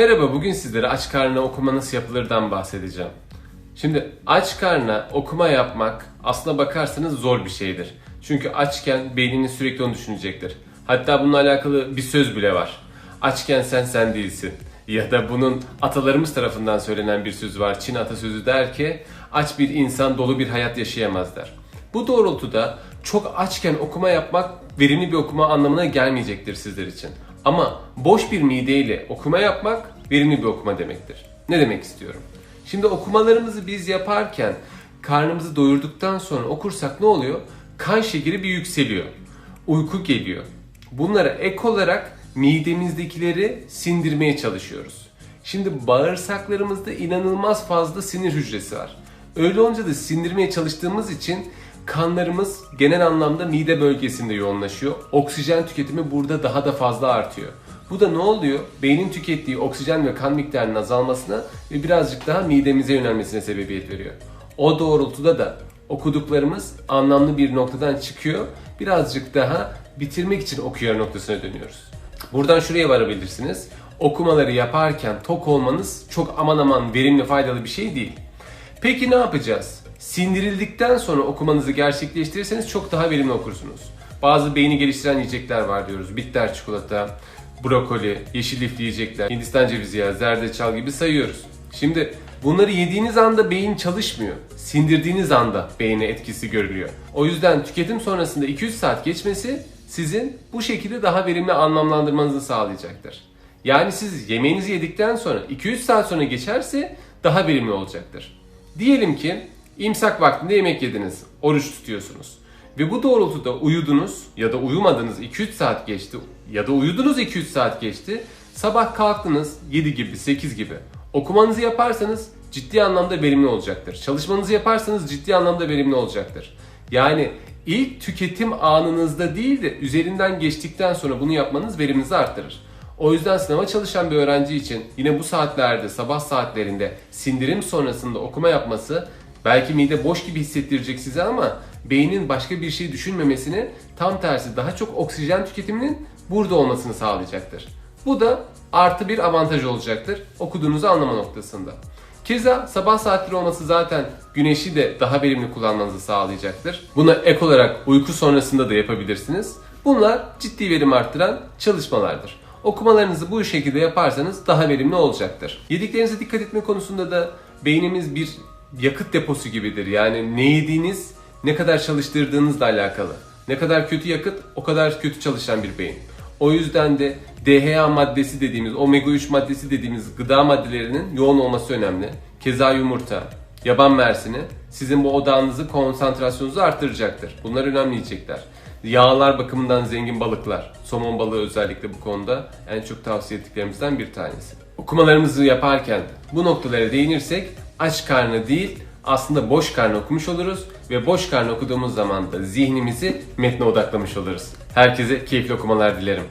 Merhaba, bugün sizlere aç karnına okuma nasıl yapılırdan bahsedeceğim. Şimdi aç karnına okuma yapmak aslına bakarsanız zor bir şeydir. Çünkü açken beyniniz sürekli onu düşünecektir. Hatta bununla alakalı bir söz bile var. Açken sen sen değilsin. Ya da bunun atalarımız tarafından söylenen bir söz var. Çin atasözü der ki aç bir insan dolu bir hayat yaşayamaz der. Bu doğrultuda çok açken okuma yapmak verimli bir okuma anlamına gelmeyecektir sizler için. Ama boş bir mideyle okuma yapmak verimli bir okuma demektir. Ne demek istiyorum? Şimdi okumalarımızı biz yaparken karnımızı doyurduktan sonra okursak ne oluyor? Kan şekeri bir yükseliyor. Uyku geliyor. Bunlara ek olarak midemizdekileri sindirmeye çalışıyoruz. Şimdi bağırsaklarımızda inanılmaz fazla sinir hücresi var. Öyle olunca da sindirmeye çalıştığımız için kanlarımız genel anlamda mide bölgesinde yoğunlaşıyor. Oksijen tüketimi burada daha da fazla artıyor. Bu da ne oluyor? Beynin tükettiği oksijen ve kan miktarının azalmasına ve birazcık daha midemize yönelmesine sebebiyet veriyor. O doğrultuda da okuduklarımız anlamlı bir noktadan çıkıyor. Birazcık daha bitirmek için okuyor noktasına dönüyoruz. Buradan şuraya varabilirsiniz. Okumaları yaparken tok olmanız çok aman aman verimli faydalı bir şey değil. Peki ne yapacağız? Sindirildikten sonra okumanızı gerçekleştirirseniz çok daha verimli okursunuz. Bazı beyni geliştiren yiyecekler var diyoruz. Bitter çikolata, brokoli, yeşil lifli yiyecekler, Hindistan cevizi yağı, zerdeçal gibi sayıyoruz. Şimdi bunları yediğiniz anda beyin çalışmıyor. Sindirdiğiniz anda beyne etkisi görülüyor. O yüzden tüketim sonrasında 200 saat geçmesi sizin bu şekilde daha verimli anlamlandırmanızı sağlayacaktır. Yani siz yemeğinizi yedikten sonra 200 saat sonra geçerse daha verimli olacaktır. Diyelim ki imsak vaktinde yemek yediniz, oruç tutuyorsunuz. Ve bu doğrultuda uyudunuz ya da uyumadınız 2-3 saat geçti ya da uyudunuz 2-3 saat geçti. Sabah kalktınız 7 gibi 8 gibi. Okumanızı yaparsanız ciddi anlamda verimli olacaktır. Çalışmanızı yaparsanız ciddi anlamda verimli olacaktır. Yani ilk tüketim anınızda değil de üzerinden geçtikten sonra bunu yapmanız veriminizi arttırır. O yüzden sınava çalışan bir öğrenci için yine bu saatlerde, sabah saatlerinde sindirim sonrasında okuma yapması belki mide boş gibi hissettirecek size ama beynin başka bir şey düşünmemesini tam tersi daha çok oksijen tüketiminin burada olmasını sağlayacaktır. Bu da artı bir avantaj olacaktır okuduğunuzu anlama noktasında. Keza sabah saatleri olması zaten güneşi de daha verimli kullanmanızı sağlayacaktır. Buna ek olarak uyku sonrasında da yapabilirsiniz. Bunlar ciddi verim arttıran çalışmalardır. Okumalarınızı bu şekilde yaparsanız daha verimli olacaktır. Yediklerinize dikkat etme konusunda da beynimiz bir yakıt deposu gibidir. Yani ne yediğiniz, ne kadar çalıştırdığınızla alakalı. Ne kadar kötü yakıt, o kadar kötü çalışan bir beyin. O yüzden de DHA maddesi dediğimiz, omega 3 maddesi dediğimiz gıda maddelerinin yoğun olması önemli. Keza yumurta, yaban mersini sizin bu odağınızı, konsantrasyonunuzu arttıracaktır. Bunlar önemli yiyecekler. Yağlar bakımından zengin balıklar. Somon balığı özellikle bu konuda en çok tavsiye ettiklerimizden bir tanesi. Okumalarımızı yaparken bu noktalara değinirsek aç karnı değil aslında boş karnı okumuş oluruz ve boş karnı okuduğumuz zaman da zihnimizi metne odaklamış oluruz. Herkese keyifli okumalar dilerim.